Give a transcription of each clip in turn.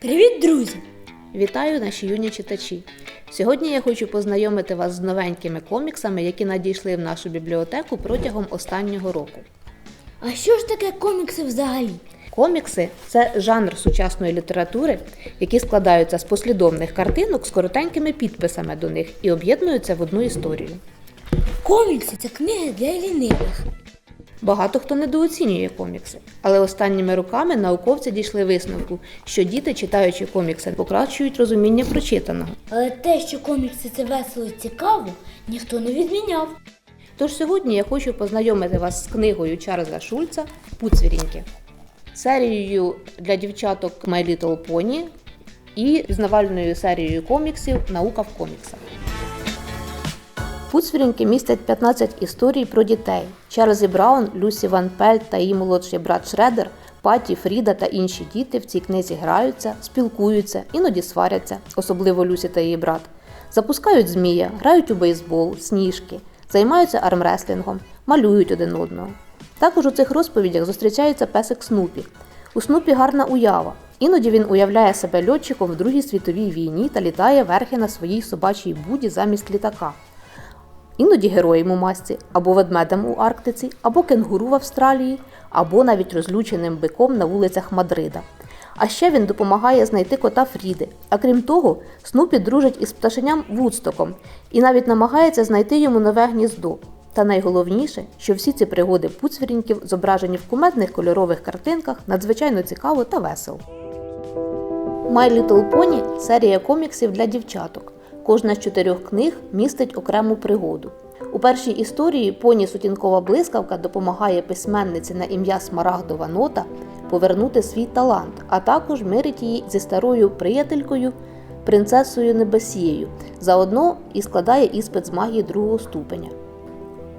Привіт, друзі! Вітаю наші юні читачі! Сьогодні я хочу познайомити вас з новенькими коміксами, які надійшли в нашу бібліотеку протягом останнього року. А що ж таке комікси взагалі? Комікси це жанр сучасної літератури, які складаються з послідовних картинок з коротенькими підписами до них і об'єднуються в одну історію. Комікси це книги для лінивих. Багато хто недооцінює комікси, але останніми роками науковці дійшли висновку, що діти, читаючи комікси, покращують розуміння прочитаного. Але те, що комікси це весело і цікаво, ніхто не відміняв. Тож сьогодні я хочу познайомити вас з книгою Чарльза Шульца Пуцвіріньки, серією для дівчаток My Little Pony і пізнавальною серією коміксів Наука в коміксах. Пуцвіріньки містять 15 історій про дітей. Чарльзі Браун, Люсі Ван Пель та її молодший брат Шредер, Паті, Фріда та інші діти в цій книзі граються, спілкуються, іноді сваряться, особливо Люсі та її брат. Запускають змія, грають у бейсбол, сніжки, займаються армреслінгом, малюють один одного. Також у цих розповідях зустрічається песик Снупі. У Снупі гарна уява. Іноді він уявляє себе льотчиком в Другій світовій війні та літає верхи на своїй собачій буді замість літака. Іноді героєм у масці, або ведмедем у Арктиці, або кенгуру в Австралії, або навіть розлюченим биком на вулицях Мадрида. А ще він допомагає знайти кота Фріди. А крім того, Снупі дружить із пташеням Вудстоком і навіть намагається знайти йому нове гніздо. Та найголовніше, що всі ці пригоди пуцвіріньків зображені в кумедних кольорових картинках надзвичайно цікаво та весело. My Little Pony – серія коміксів для дівчаток. Кожна з чотирьох книг містить окрему пригоду. У першій історії поні Сутінкова блискавка допомагає письменниці на ім'я Смарагдова нота повернути свій талант, а також мирить її зі старою приятелькою принцесою Небесією, заодно і складає іспит з магії другого ступеня.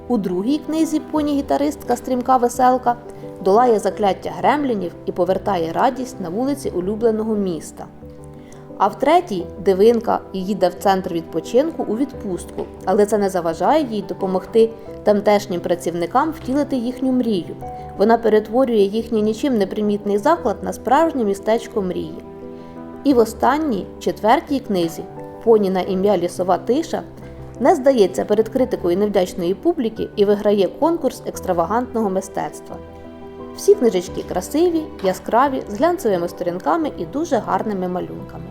У другій книзі поні-гітаристка Стрімка Веселка долає закляття гремлінів і повертає радість на вулиці улюбленого міста. А в третій дивинка їде в центр відпочинку у відпустку, але це не заважає їй допомогти тамтешнім працівникам втілити їхню мрію. Вона перетворює їхній нічим непримітний заклад на справжнє містечко мрії. І в останній, четвертій книзі, поні на ім'я Лісова Тиша не здається перед критикою невдячної публіки і виграє конкурс екстравагантного мистецтва. Всі книжечки красиві, яскраві, з глянцевими сторінками і дуже гарними малюнками.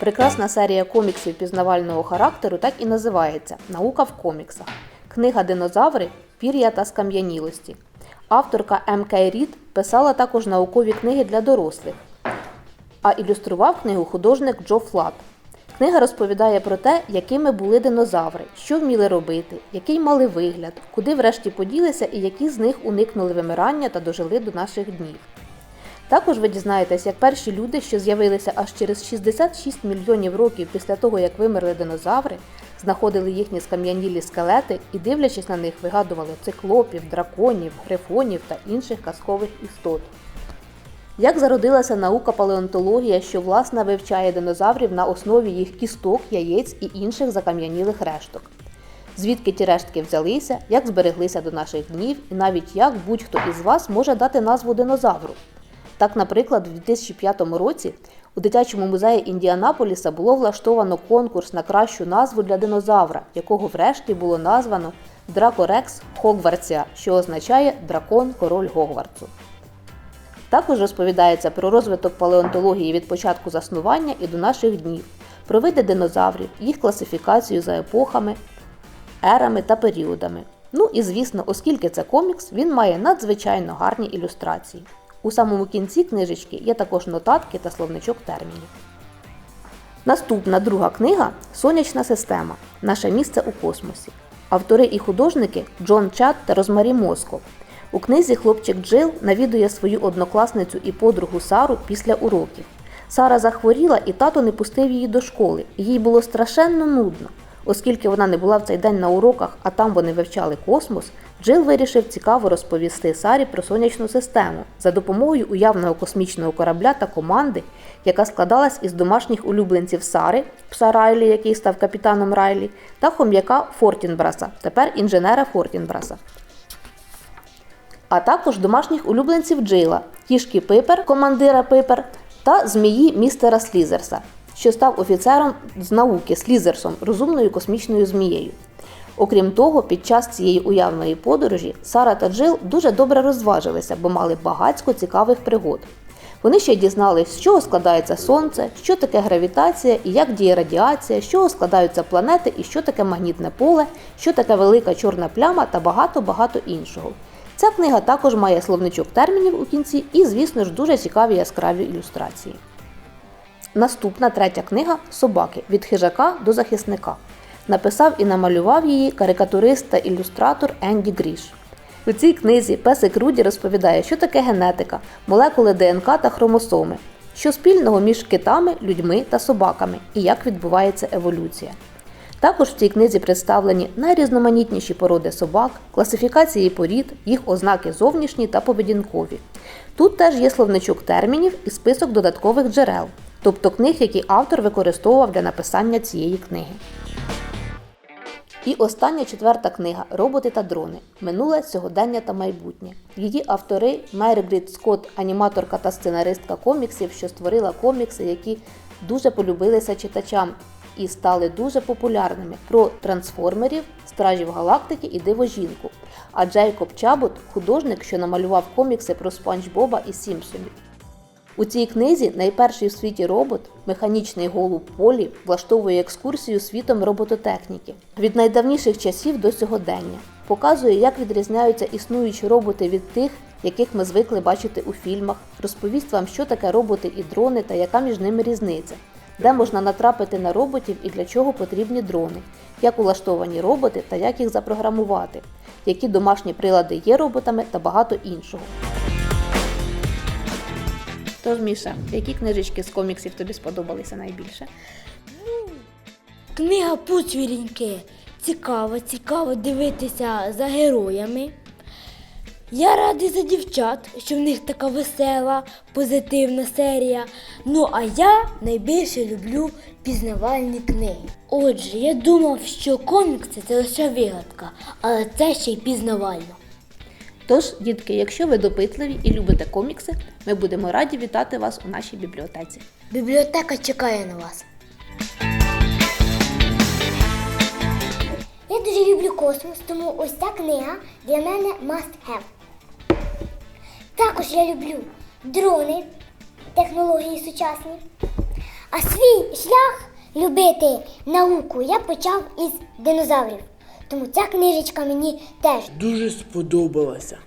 Прекрасна серія коміксів пізнавального характеру так і називається Наука в коміксах. Книга Динозаври Пір'я та скам'янілості. Авторка М. К. Рід писала також наукові книги для дорослих, а ілюстрував книгу художник Джо Флат. Книга розповідає про те, якими були динозаври, що вміли робити, який мали вигляд, куди врешті поділися і які з них уникнули вимирання та дожили до наших днів. Також ви дізнаєтесь, як перші люди, що з'явилися аж через 66 мільйонів років після того, як вимерли динозаври, знаходили їхні скам'янілі скелети і, дивлячись на них, вигадували циклопів, драконів, грифонів та інших казкових істот. Як зародилася наука палеонтологія, що власне вивчає динозаврів на основі їх кісток, яєць і інших закам'янілих решток? Звідки ті рештки взялися, як збереглися до наших днів, і навіть як будь-хто із вас може дати назву динозавру? Так, наприклад, у 2005 році у дитячому музеї Індіанаполіса було влаштовано конкурс на кращу назву для динозавра, якого врешті було названо Дракорекс Хогвартсія, що означає дракон король Гогвартсу. Також розповідається про розвиток палеонтології від початку заснування і до наших днів, про види динозаврів, їх класифікацію за епохами, ерами та періодами. Ну і звісно, оскільки це комікс, він має надзвичайно гарні ілюстрації. У самому кінці книжечки є також нотатки та словничок термінів. Наступна друга книга Сонячна система. Наше місце у космосі. Автори і художники Джон Чат та Розмарі Моско. У книзі хлопчик Джил навідує свою однокласницю і подругу Сару після уроків. Сара захворіла, і тато не пустив її до школи. Їй було страшенно нудно. Оскільки вона не була в цей день на уроках, а там вони вивчали космос, Джил вирішив цікаво розповісти Сарі про сонячну систему за допомогою уявного космічного корабля та команди, яка складалась із домашніх улюбленців Сари, пса Райлі, який став капітаном Райлі, та хом'яка Фортінбраса, тепер інженера Фортінбраса. А також домашніх улюбленців Джила, кішки Пипер, командира Пипер, та змії містера Слізерса, що став офіцером з науки Слізерсом, розумною космічною змією. Окрім того, під час цієї уявної подорожі Сара та Джил дуже добре розважилися, бо мали багатько цікавих пригод. Вони ще й дізнались, з чого складається сонце, що таке гравітація і як діє радіація, з чого складаються планети і що таке магнітне поле, що таке велика чорна пляма та багато-багато іншого. Ця книга також має словничок термінів у кінці і, звісно ж, дуже цікаві яскраві ілюстрації. Наступна третя книга Собаки від хижака до захисника. Написав і намалював її карикатурист та ілюстратор Енді Гріш. У цій книзі песик Руді розповідає, що таке генетика, молекули ДНК та хромосоми, що спільного між китами, людьми та собаками і як відбувається еволюція. Також в цій книзі представлені найрізноманітніші породи собак, класифікації порід, їх ознаки зовнішні та поведінкові. Тут теж є словничок термінів і список додаткових джерел, тобто книг, які автор використовував для написання цієї книги. І остання четверта книга Роботи та дрони. Минуле, сьогодення та майбутнє. Її автори Мергріт Скотт, аніматорка та сценаристка коміксів, що створила комікси, які дуже полюбилися читачам і стали дуже популярними про трансформерів, стражів галактики і диво жінку. А Джейкоб Чабот художник, що намалював комікси про Спанч Боба і Сімпсонів. У цій книзі найперший в світі робот, механічний голуб Полі, влаштовує екскурсію світом робототехніки. Від найдавніших часів до сьогодення. Показує, як відрізняються існуючі роботи від тих, яких ми звикли бачити у фільмах, розповість вам, що таке роботи і дрони та яка між ними різниця, де можна натрапити на роботів і для чого потрібні дрони, як улаштовані роботи та як їх запрограмувати, які домашні прилади є роботами та багато іншого. Тож, Міша, які книжечки з коміксів тобі сподобалися найбільше? Книга Пуцвіріньки. Цікаво, цікаво дивитися за героями. Я радий за дівчат, що в них така весела, позитивна серія. Ну а я найбільше люблю пізнавальні книги. Отже, я думав, що комікси це лише вигадка, але це ще й пізнавально. Тож, дітки, якщо ви допитливі і любите комікси, ми будемо раді вітати вас у нашій бібліотеці. Бібліотека чекає на вас. Я дуже люблю космос, тому ось ця книга для мене must have. Також я люблю дрони, технології сучасні. А свій шлях любити науку я почав із динозаврів. Тому ця книжечка мені теж Дуже сподобалася.